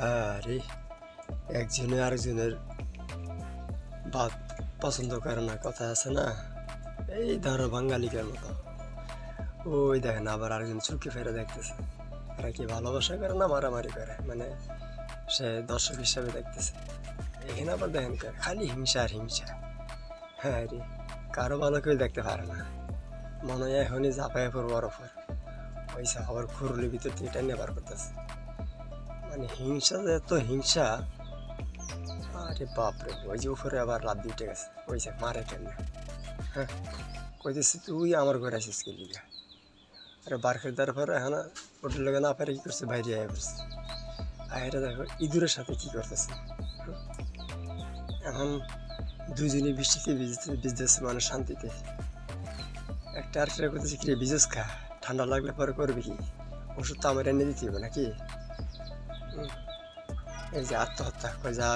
আরে, একজনে আরেকজনের ভাত পছন্দ করে না, কথা আছে না? এই ধরো বাঙালিকের মতো। ওই দেখেন আবার আরেকজন চুকি ফেরে দেখতেছে। এরা কি ভালোবাসা করে না মারামারি করে? মানে সে দর্শক হিসাবে দেখতেছে। এখানে আবার দেখেন খালি হিংসা আর হিংসা। হ্যাঁ রে, কারও ভালো কেউ দেখতে পারে না। মনে হয় এখনই ঝাঁপায় পড়ব ওপর পয়সা আবার খুরলি ভিতর থেকে এটা নেবার করতেছে। মানে হিংসা যে এত হিংসা, আরে বাপরে, ওই যে উপরে আবার লাভ দিয়ে গেছে, ওই যে মারে কেন হ্যাঁ কইতেছি, তুই আমার ঘরে আসিস কে লিগা? আরে বার খেয়ে দেওয়ার পরে এখন ওটার লোকে না পারে কী করছে, বাইরে আয় করছে আয়রা দেখো, ইঁদুরের সাথে কী করতেছে? এখন দুজনে বৃষ্টিতে ভিজতে, ভিজতেছে মানে শান্তিতে। একটা আর সেটা করতেছে কি রে বিজেস খা? ঠান্ডা লাগলে পরে করবি কি? ওষুধ তো আমার এনে দিতে হবে নাকি? হুম। এই যে আত্মহত্যা করে যা